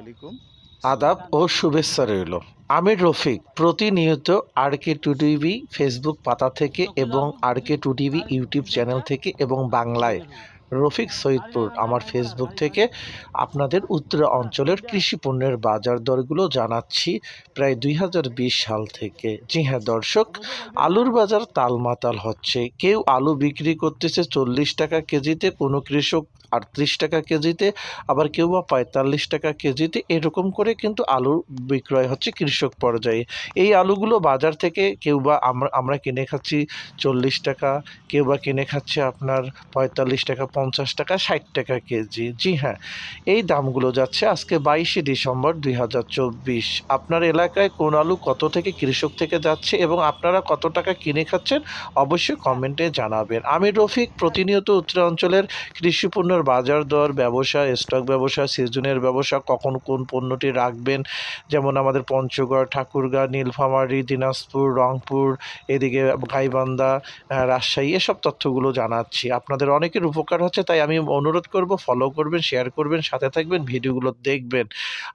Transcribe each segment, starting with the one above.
আলাইকুম। আদাব ও শুভেচ্ছা রইল। আমি রফিক, প্রতিনিয়ত R K two TV Facebook পাতা থেকে এবং R K two TV YouTube channel থেকে এবং বাংলায়। রফিক সৈয়দপুর, আমার ফেসবুক থেকে আপনাদের উত্তর অঞ্চলের কৃষি পণ্যের বাজার দরগুলো জানাচ্ছি প্রায় দুই হাজার বিশ সাল থেকে। জি হ্যাঁ দর্শক, আলুর বাজার তালমাতাল হচ্ছে। কেউ আলু বিক্রি করতেছে চল্লিশ টাকা কেজিতে, কোনো কৃষক আটত্রিশ টাকা কেজিতে, আবার কেউ বা পঁয়তাল্লিশ টাকা কেজিতে এরকম করে কিন্তু আলু বিক্রয় হচ্ছে কৃষক পর্যায়ে। এই আলুগুলো বাজার থেকে কেউ বা আমরা আমরা কিনে খাচ্ছি চল্লিশ টাকা, কেউ বা কিনে খাচ্ছে আপনার পঁয়তাল্লিশ টাকা, পঞ্চাশ টাকা, ষাট টাকা কেজি। জি হ্যাঁ এই দামগুলো যাচ্ছে আজকে বাইশে ডিসেম্বর দুই হাজার চব্বিশ। আপনার এলাকায় কোন আলু কত থেকে কৃষক থেকে যাচ্ছে এবং আপনারা কত টাকা কিনে খাচ্ছেন, অবশ্যই কমেন্টে জানাবেন। আমি রফিক, প্রতিনিয়ত উত্তরাঞ্চলের কৃষি পণ্যের বাজার দর ব্যবসা স্টক ব্যবসা সিজনের ব্যবসা, কখন কোন পণ্যটি রাখবেন? যেমন আমাদের পঞ্চগড়, ঠাকুরগাঁ, নীলফামারী, দিনাজপুর, রংপুর, এদিকে গাইবান্ধা রাজশাহী, এসব তথ্যগুলো জানাচ্ছি। আপনাদের অনেকের উপকার হচ্ছে, তাই আমি অনুরোধ করব ফলো করবেন শেয়ার করবেন, সাথে থাকবেন, ভিডিওগুলো দেখবেন।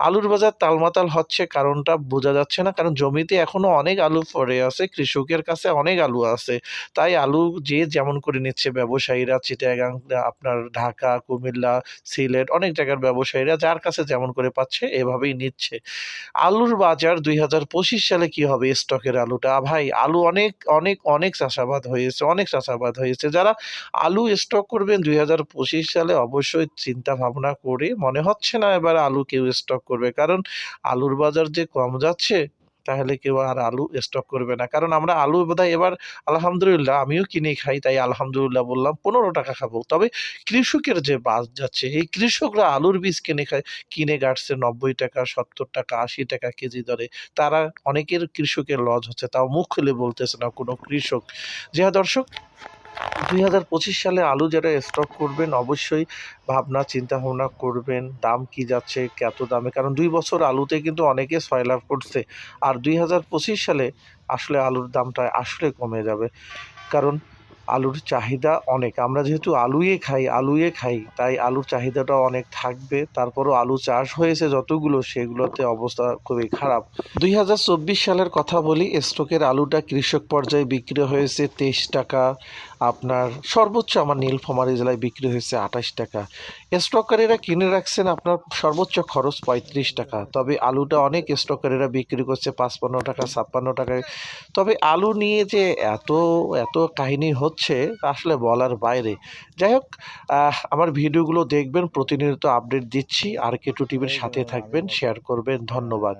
আলুর বাজার তালমাতাল হচ্ছে, কারণটা বোঝা যাচ্ছে না, কারণ জমিতে এখনও অনেক আলু পড়ে আছে, কৃষকের কাছে অনেক আলু আছে। তাই আলু যে যেমন করে নিচ্ছে, ব্যবসায়ীরা, চিটাগাং, আপনার ঢাকা কুমিল্লা, সিলেট অনেক জায়গার ব্যবসায়ীরা যার কাছে যেমন করে পাচ্ছে এভাবেই নিচ্ছে। আলুর বাজার দুই হাজার পঁচিশ সালে কি হবে? স্টকের আলুটা। ভাই, আলু অনেক অনেক অনেক চাষাবাদ হয়েছে, অনেক চাষাবাদ হয়েছে। যারা আলু স্টক করবেন দুই হাজার পঁচিশ সালে অবশ্যই চিন্তা ভাবনা করে মনে হচ্ছে না এবার আলু কেউ স্টক করবে। কারণ আলুর বাজার যে কম যাচ্ছে তাহলে কেউ আর আলু স্টক করবে না। কারণ আমরা আলু বোধহয় এবার আলহামদুলিল্লাহ আমিও কিনে খাই, তাই আলহামদুলিল্লাহ বললাম পনেরো টাকা খাব। তবে কৃষকের যে বাস যাচ্ছে, এই কৃষকরা আলুর বীজ কিনে খায়, কিনে গাড়ছে নব্বই টাকা, সত্তর টাকা, আশি টাকা কেজি দরে। তারা অনেকের কৃষকের লজ হচ্ছে, তাও মুখ খুলে বলতেছে না কোনো কৃষক। যে হ্যাঁ দর্শক দুই হাজার পঁচিশ সালে আলু যারা স্টক করবেন, অবশ্যই ভাবনা চিন্তা ভাবনা করবেন, দাম কি যাচ্ছে, কত দামে? কারণ দুই বছর আলুতে কিন্তু অনেকে ছয় লাভ করছে। আর দুই হাজার পঁচিশ সালে আসলে আলুর দামটা আসলে কমে যাবে। কারণ আলুর চাহিদা অনেক। আমরা যেহেতু আলুয়ে খাই আলুয়ে খাই, তাই আলুর চাহিদাটা অনেক থাকবে। তারপরও আলু চাষ হয়েছে যতগুলো, সেগুলোতে অবস্থা খুবই খারাপ। দুই হাজার চব্বিশ সালের কথা বলি স্টকের আলুটা কৃষক পর্যায়ে বিক্রি হয়েছে তেইশ টাকা। আপনার সর্বোচ্চ আমার নীলফামারী জেলায় বিক্রি হয়েছে আঠাশ টাকা। স্টকারীরা কিনে রাখছেন আপনার সর্বোচ্চ খরচ পঁয়ত্রিশ টাকা। তবে আলুটা অনেক স্টকারীরা বিক্রি করছে পাঁচপান্ন টাকা, ছাপ্পান্ন টাকায় তবে আলু নিয়ে যে এত এত কাহিনী হচ্ছে, আসলে বলার বাইরে। যাই হোক আমার ভিডিওগুলো দেখবেন, প্রতিনিয়ত আপডেট দিচ্ছি। আর কে টু টিভির সাথে থাকবেন, শেয়ার করবেন। ধন্যবাদ।